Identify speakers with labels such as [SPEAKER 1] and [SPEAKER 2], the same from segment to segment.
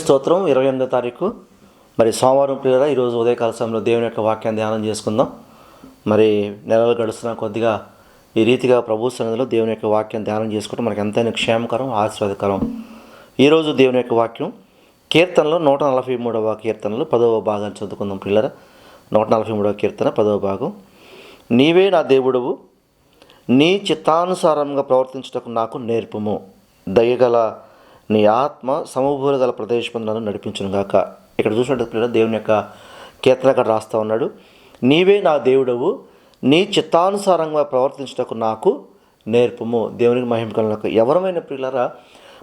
[SPEAKER 1] స్తోత్రం. ఇరవై ఎనిమిదో తారీఖు. మరి సోమవారం పిల్లల ఈరోజు ఉదయకాల సమయంలో దేవుని యొక్క వాక్యాన్ని ధ్యానం చేసుకుందాం. మరి నెలలు గడుస్తున్న కొద్దిగా ఈ రీతిగా ప్రభు సన్నిధిలో దేవుని యొక్క వాక్యం ధ్యానం చేసుకుంటే మనకు ఎంతైనా క్షేమకరం ఆశీర్వాదకరం. ఈరోజు దేవుని యొక్క వాక్యం కీర్తనలో నూట నలభై మూడవ కీర్తనలు పదవ భాగాన్ని చదువుకుందాం పిల్లల నూట నలభై మూడవ కీర్తన పదవ భాగం. నీవే నా దేవుడవు నీ చిత్తానుసారంగా ప్రవర్తించుటకు నాకు నేర్పుము. దయగల నీ ఆత్మ సమభూల గల ప్రదేశం నన్ను నడిపించును ఇక్కడ చూసినట్టు పిల్లలు దేవుని యొక్క కీర్తన అక్కడ రాస్తా ఉన్నాడు. నీవే నా దేవుడవు నీ చిత్తానుసారంగా ప్రవర్తించుటకు నాకు నేర్పము. దేవునికి మహిమ ఎవరమైన పిల్లరా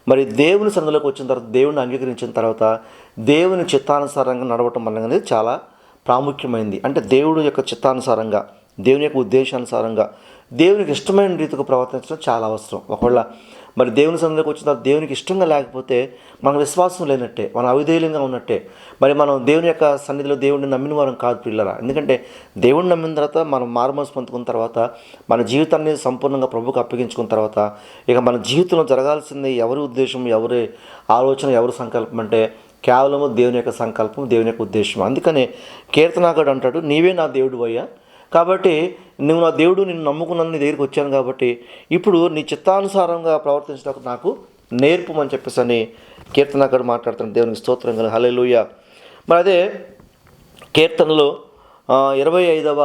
[SPEAKER 1] మరి దేవుని సన్నిధిలోకి వచ్చిన తర్వాత దేవుని అంగీకరించిన తర్వాత దేవుని చిత్తానుసారంగా నడవటం అనేది చాలా ప్రాముఖ్యమైంది. అంటే దేవుడు యొక్క చిత్తానుసారంగా దేవుని యొక్క ఉద్దేశానుసారంగా దేవునికి ఇష్టమైన రీతికి ప్రవర్తించడం చాలా అవసరం. ఒకవేళ మరి దేవుని సన్నిధికి వచ్చిన తర్వాత దేవునికి ఇష్టంగా లేకపోతే మన విశ్వాసం లేనట్టే మనం అవిధేయులంగా ఉన్నట్టే. మరి మనం దేవుని యొక్క సన్నిధిలో దేవుడిని నమ్మిన వారం కాదు పిల్లల ఎందుకంటే దేవుడిని నమ్మిన తర్వాత మనం మారుమనసు పొందుకున్న తర్వాత మన జీవితాన్ని సంపూర్ణంగా ప్రభుకు అప్పగించుకున్న తర్వాత ఇక మన జీవితంలో జరగాల్సింది ఎవరి ఉద్దేశం ఎవరి ఆలోచన ఎవరి సంకల్పం అంటే కేవలము దేవుని యొక్క సంకల్పం దేవుని యొక్క ఉద్దేశం. అందుకనే కీర్తనాకుడు అంటాడు నీవే నా దేవుడు అయ్యా కాబట్టి నువ్వు నా దేవుడు నిన్ను నమ్ముకున్నాను నీ దగ్గరికి వచ్చాను కాబట్టి ఇప్పుడు నీ చిత్తానుసారంగా ప్రవర్తించడానికి నాకు నేర్పమని చెప్పేసి అని కీర్తనకాడు మాట్లాడుతున్న దేవునికి స్తోత్రం హలే లూయ మరి అదే కీర్తనలో ఇరవై ఐదవ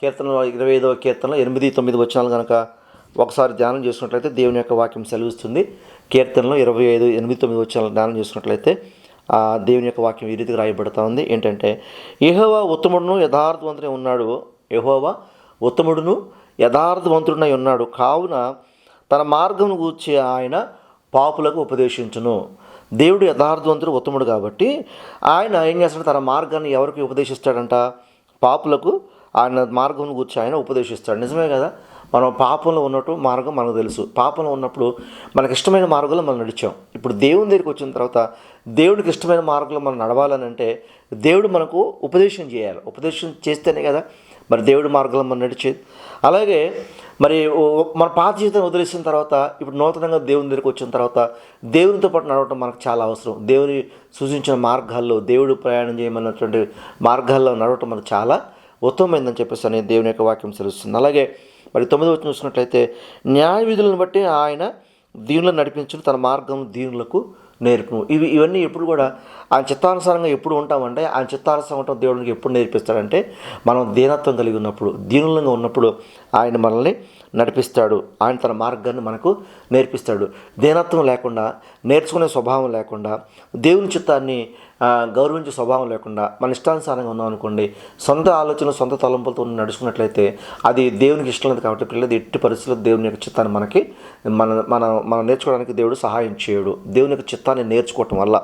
[SPEAKER 1] కీర్తనలో ఇరవై ఐదవ కీర్తనలో ఎనిమిది తొమ్మిది వచ్చినాలు కనుక ఒకసారి ధ్యానం చేసుకున్నట్లయితే దేవుని యొక్క వాక్యం సెలవిస్తుంది. కీర్తనలో ఇరవై ఐదు ఎనిమిది తొమ్మిది వచ్చినాలు ధ్యానం చేసుకున్నట్లయితే ఆ దేవుని యొక్క వాక్యం ఈ రీతిగా రాయబడతా ఉంది. ఏంటంటే యెహోవా ఉత్తముడును యథార్థవంతుడే ఉన్నాడు. యహోవా ఉత్తముడును యథార్థవంతుడునై ఉన్నాడు. కావున తన మార్గం గూర్చి ఆయన పాపులకు ఉపదేశించును. దేవుడు యథార్థవంతుడు ఉత్తముడు కాబట్టి ఆయన ఏం చేస్తాడు? తన మార్గాన్ని ఎవరికి ఉపదేశిస్తాడంట? పాపులకు ఆయన మార్గం గురించి ఆయన ఉపదేశిస్తాడు. నిజమే కదా? మనం పాపంలో ఉన్నట్టు మార్గం మనకు తెలుసు. పాపంలో ఉన్నప్పుడు మనకి ఇష్టమైన మార్గంలో మనం నడిచాం. ఇప్పుడు దేవుని దగ్గరికి వచ్చిన తర్వాత దేవుడికి ఇష్టమైన మార్గంలో మనం నడవాలని అంటే దేవుడు మనకు ఉపదేశం చేయాలి. ఉపదేశం చేస్తేనే కదా మరి దేవుడి మార్గంలో మనం నడిచేది అలాగే మరి ఓ- మన పాత జీవితం వదిలేసిన తర్వాత ఇప్పుడు నూతనంగా దేవుని దగ్గరికి వచ్చిన తర్వాత దేవునితో పాటు నడవటం మనకు చాలా అవసరం. దేవుని సూచించిన మార్గాల్లో దేవుడు ప్రయాణం చేయమన్నటువంటి మార్గాల్లో నడవటం మనకు చాలా ఉత్తమమైందని చెప్పేసి అనేది దేవుని యొక్క వాక్యం తెలుస్తుంది అలాగే మరి తొమ్మిది వచ్చిన చూసినట్లయితే న్యాయ విధులను బట్టి ఆయన దీనిలో నడిపించడం తన మార్గం దీనులకు నేర్పును. ఇవి ఇవన్నీ ఎప్పుడు కూడా ఆయన చిత్తానుసారంగా ఎప్పుడు ఉంటామంటే ఆయన చిత్తానుసారం ఉంటాం దేవుడికి ఎప్పుడు నేర్పిస్తాడంటే మనం దీనత్వం కలిగి ఉన్నప్పుడు దీనులంగా ఉన్నప్పుడు ఆయన మనల్ని నడిపిస్తాడు. ఆయన తన మార్గాన్ని మనకు నేర్పిస్తాడు. దీనత్వం లేకుండా నేర్చుకునే స్వభావం లేకుండా దేవుని చిత్తాన్ని గౌరవించే స్వభావం లేకుండా మన ఇష్టానుసారంగా ఉన్నాం అనుకోండి సొంత ఆలోచన సొంత తలంపులతో నడుచుకున్నట్లయితే అది దేవునికి ఇష్టం లేదు కాబట్టి పిల్లలు ఎట్టి పరిస్థితుల్లో దేవుని యొక్క చిత్తాన్ని మనకి మన మన మనం నేర్చుకోవడానికి దేవుడు సహాయం చేయడు. దేవుని యొక్క చిత్తాన్ని నేర్చుకోవటం వల్ల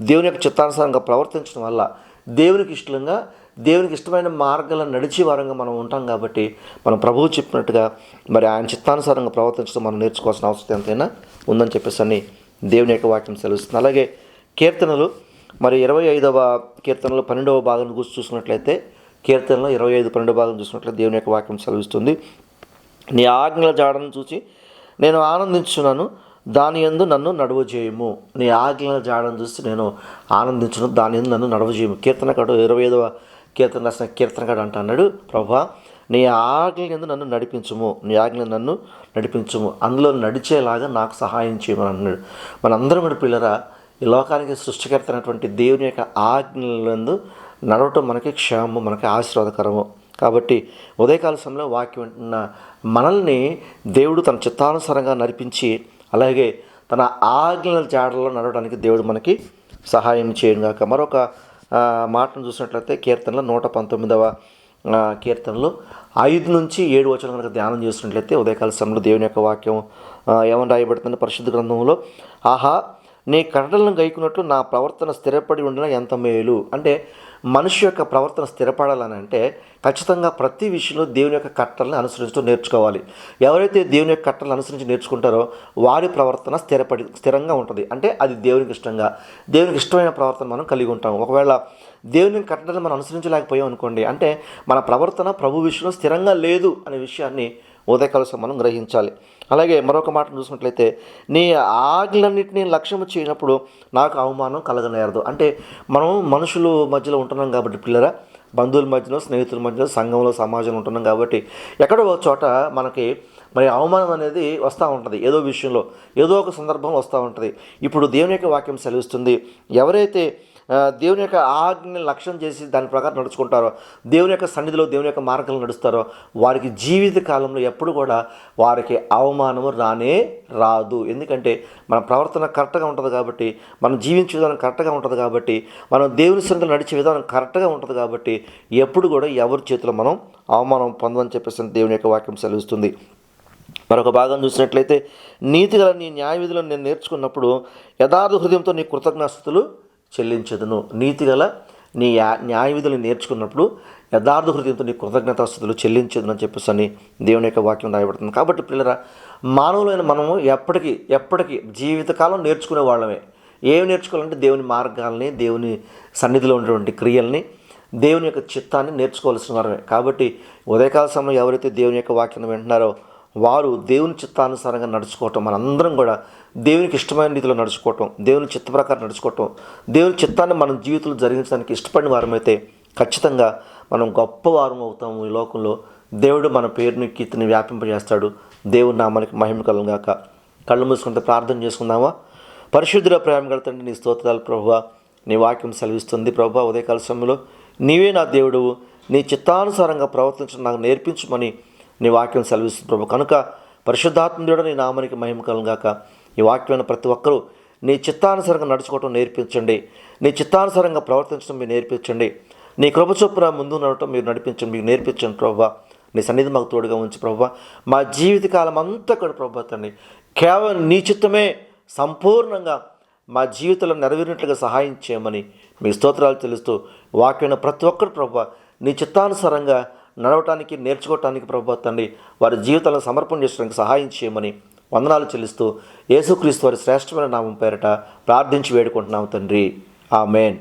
[SPEAKER 1] దేవుని యొక్క చిత్తానుసారంగా ప్రవర్తించడం వల్ల దేవునికి ఇష్టంగా దేవునికి ఇష్టమైన మార్గాలను నడిచే వారంగా మనం ఉంటాం కాబట్టి మనం ప్రభువు చెప్పినట్టుగా మరి ఆయన చిత్తానుసారంగా ప్రవర్తించడం మనం నేర్చుకోవాల్సిన అవసరం ఎంతైనా ఉందని చెప్పేసి అని దేవుని యొక్క వాక్యం సెలవుస్తుంది. అలాగే కీర్తనలు మరి ఇరవై ఐదవ కీర్తనలో పన్నెండవ భాగం గురించి చూసినట్లయితే కీర్తనలో ఇరవై ఐదు పన్నెండవ భాగం చూసినట్లయితే దేవుని యొక్క వాక్యం సెలవిస్తుంది. నీ ఆజ్ఞల జాడను చూసి నేను ఆనందించున్నాను దాని యందు నన్ను నడువ చేయము నీ ఆజ్ఞల జాడను చూసి నేను ఆనందించును దాని యందు నన్ను నడువ చేయము కీర్తనకాడు ఇరవై ఐదవ కీర్తన రాసిన కీర్తనకాడు అంట అన్నాడు ప్రభా నీ ఆజ్ఞ ఎందు నన్ను నడిపించుము. నీ ఆజ్ఞ నన్ను నడిపించుము. అందులో నడిచేలాగా నాకు సహాయం చేయమని అన్నాడు. మనందరం కూడా పిల్లరా ఈ లోకానికి సృష్టికర్తనటువంటి దేవుని యొక్క ఆజ్ఞలందు నడవటం మనకి క్షేమము మనకి ఆశీర్వాదకరము. కాబట్టి ఉదయకాల సమయంలో వాక్యం వింటున్న మనల్ని దేవుడు తన చిత్తానుసారంగా నడిపించి అలాగే తన ఆజ్ఞల జాడలో నడవడానికి దేవుడు మనకి సహాయం చేయడం కాక మరొక మాటను చూసినట్లయితే కీర్తనలో నూట పంతొమ్మిదవ కీర్తనలు కీర్తనలో. ఐదు నుంచి ఏడు వచనం కనుక ధ్యానం చేసినట్లయితే ఉదయకాల సమయంలో దేవుని యొక్క వాక్యం ఏమని రాయబడుతుంది పరిశుద్ధ గ్రంథంలో ఆహా నీ కట్టడలను గైకున్నట్లు నా ప్రవర్తన స్థిరపడి ఉండిన ఎంత మేలు? అంటే మనిషి యొక్క ప్రవర్తన స్థిరపడాలని అంటే ఖచ్చితంగా ప్రతి విషయంలో దేవుని యొక్క కట్టలను అనుసరించడం నేర్చుకోవాలి. ఎవరైతే దేవుని యొక్క కట్టలను అనుసరించి నేర్చుకుంటారో వారి ప్రవర్తన స్థిరపడి స్థిరంగా ఉంటుంది. అంటే అది దేవునికి ఇష్టంగా. దేవునికి ఇష్టమైన ప్రవర్తన మనం కలిగి ఉంటాం. ఒకవేళ దేవుని కట్టడలు మనం అనుసరించలేకపోయాం అనుకోండి అంటే మన ప్రవర్తన ప్రభు విషయంలో స్థిరంగా లేదు అనే విషయాన్ని ఉదయకాల మనం గ్రహించాలి. అలాగే మరొక మాట చూసినట్లయితే నీ ఆజ్ఞలన్నింటినీ లక్ష్యం చేయనప్పుడు నాకు అవమానం కలగనేరదు. అంటే మనం మనుషులు మధ్యలో ఉంటున్నాం కాబట్టి పిల్లరా బంధువుల మధ్యలో స్నేహితుల మధ్యలో సంఘంలో సమాజంలో ఉంటున్నాం కాబట్టి ఎక్కడో ఒక చోట మనకి మరి అవమానం అనేది వస్తూ ఉంటుంది. ఏదో విషయంలో ఏదో ఒక సందర్భం వస్తూ ఉంటుంది. ఇప్పుడు దేవుని యొక్క వాక్యం సెలవిస్తుంది ఎవరైతే దేవుని యొక్క ఆజ్ఞని లక్ష్యం చేసి దాని ప్రకారం నడుచుకుంటారో దేవుని యొక్క సన్నిధిలో దేవుని యొక్క మార్గంలో నడుస్తారో వారికి జీవిత కాలంలో ఎప్పుడు కూడా వారికి అవమానము రానే రాదు. ఎందుకంటే మన ప్రవర్తన కరెక్ట్గా ఉంటుంది కాబట్టి మనం జీవించే విధానం కరెక్ట్గా ఉంటుంది కాబట్టి మనం దేవుని సన్నిధిలో నడిచే విధానం కరెక్ట్గా ఉంటుంది కాబట్టి ఎప్పుడు కూడా ఎవరి చేతిలో మనం అవమానం పొందమని చెప్పేసి దేవుని యొక్క వాక్యం సెలవిస్తుంది. మరొక భాగం చూసినట్లయితే నీతిగల నీ న్యాయ విధులను నేను నేర్చుకున్నప్పుడు యథార్థ హృదయంతో నీ కృతజ్ఞాస్తులు చెల్లించదును. నీతిగల నీ యా- న్యాయ విధులు నేర్చుకున్నప్పుడు యథార్థ హృదయంతో నీ కృతజ్ఞతాస్తుతులు చెల్లించదును అని చెప్పేసి అని దేవుని యొక్క వాక్యం రాయబడుతుంది. కాబట్టి పిల్లరా మానవులైన మనము ఎప్పటికీ ఎప్పటికీ జీవితకాలం నేర్చుకునే వాళ్ళమే. ఏమి నేర్చుకోవాలంటే దేవుని మార్గాల్ని దేవుని సన్నిధిలో ఉన్నటువంటి క్రియల్ని దేవుని యొక్క చిత్తాన్ని నేర్చుకోవాల్సిన వారమే. కాబట్టి ఉదయకాల సమయంలో ఎవరైతే దేవుని యొక్క వాక్యాన్ని వింటున్నారో వారు దేవుని చిత్తానుసారంగా నడుచుకోవటం మనందరం కూడా దేవునికి ఇష్టమైన రీతిలో నడుచుకోవటం దేవుని చిత్త ప్రకారం నడుచుకోవటం దేవుని చిత్తాన్ని మన జీవితంలో జరిగించడానికి ఇష్టపడిన వారమైతే ఖచ్చితంగా మనం గొప్ప వారం అవుతాము ఈ లోకంలో. దేవుడు మన పేరుని కీర్తిని వ్యాపింపజేస్తాడు. దేవుడు నా మనకి మహిమ కలంగాక కళ్ళు మూసుకుంటే ప్రార్థన చేసుకుందామా? పరిశుద్ధుల ప్రేమ కడతండి నీ స్తోత్రాలు ప్రభువ నీ వాక్యం సెలవిస్తుంది. ప్రభా ఉదయకాల సమయంలో నీవే నా దేవుడు నీ చిత్తానుసారంగా ప్రవర్తించడం నాకు నేర్పించమని నీ వాక్యం సెలవిస్తుంది ప్రభు. కనుక పరిశుద్ధాత్మదేవుడు నీ నామానికి మహిమ కలుగాక ఈ వాక్యమైన ప్రతి ఒక్కరూ నీ చిత్తానుసారంగా నడుచుకోవటం నేర్పించండి. నీ చిత్తానుసారంగా ప్రవర్తించడం మీరు నేర్పించండి. నీ కృప చొప్పున ముందు నడవటం మీరు నడిపించండి. మీకు నేర్పించండి ప్రభా. నీ సన్నిధి మాకు తోడుగా ఉంచి ప్రభా. మా జీవితకాలం అంతా కూడా ప్రభా తండ్రి కేవలం నీ చిత్తమే సంపూర్ణంగా మా జీవితంలో నెరవేరినట్లుగా సహాయం చేయమని మీ స్తోత్రాలు తెలుస్తూ వాక్యమైన ప్రతి ఒక్కరు ప్రభా నీ చిత్తానుసారంగా నడవటానికి నేర్చుకోవటానికి ప్రభా తండ్రి వారి జీవితాలను సమర్పణ చేసడానికి సహాయం చేయమని వందనాలు చెల్లిస్తూ యేసుక్రీస్తు వారి శ్రేష్టమైన నామం పేరట ప్రార్థించి వేడుకుంటున్నాము తండ్రి. ఆ మెయిన్